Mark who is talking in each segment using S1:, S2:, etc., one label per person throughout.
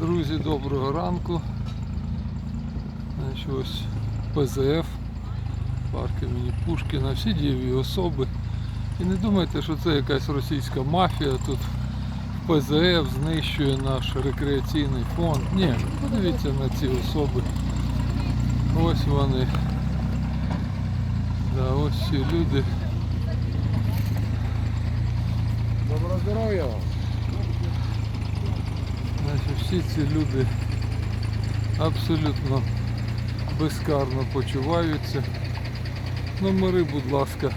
S1: Друзі, доброго ранку. Значить, ось ПЗФ, парк імені Пушкіна, всі дієві особи. І не думайте, що це якась російська мафія тут ПЗФ знищує наш рекреаційний фонд. Ні, подивіться на ці особи. Ось вони. Да, ось ці люди.
S2: Доброго здоров'я вам.
S1: Значить, всі ці люди абсолютно безкарно почуваються. Номери, будь ласка,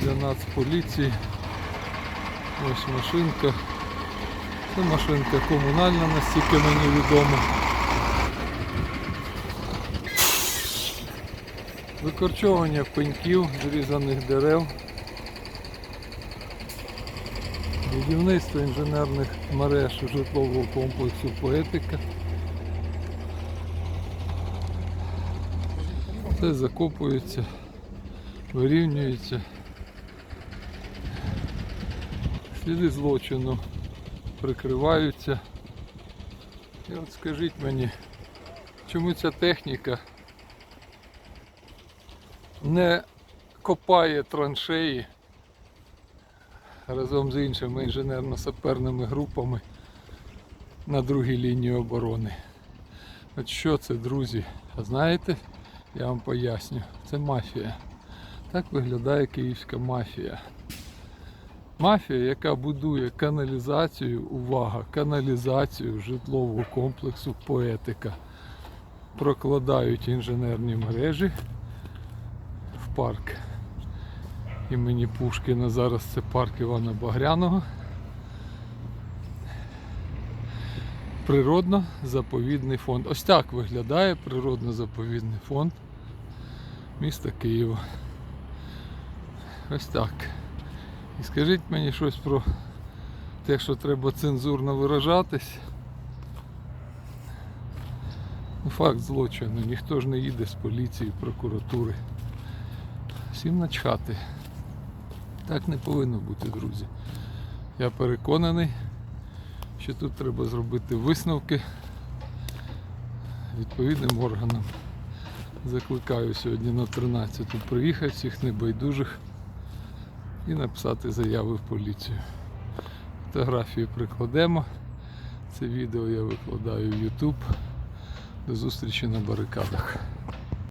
S1: для Нацполіції. Ось машинка. Це машинка комунальна, настільки мені відомо. Викорчовування пеньків, зрізаних дерев. Будівництво інженерних мереж житлового комплексу Поетика. Все закопується, вирівнюється. Сліди злочину прикриваються. І от скажіть мені, чому ця техніка не копає траншеї разом з іншими інженерно-саперними групами на другій лінії оборони. От що це, друзі? А знаєте, я вам поясню, це мафія. Так виглядає київська мафія. Мафія, яка будує каналізацію, увага, каналізацію житлового комплексу поетика. Прокладають інженерні мережі в парк імені Пушкіна. Зараз це парк Івана Багряного. Природно-заповідний фонд. Ось так виглядає природно-заповідний фонд міста Києва. Ось так. І скажіть мені щось про те, що треба цензурно виражатись. Ну, Факт злочину. Ніхто ж не їде з поліції, прокуратури. Всім начхати. Так не повинно бути, друзі. Я переконаний, що тут треба зробити висновки відповідним органам. Закликаю сьогодні на 13 приїхати всіх небайдужих і написати заяви в поліцію. Фотографії прикладемо. Це відео я викладаю в YouTube. До зустрічі на барикадах.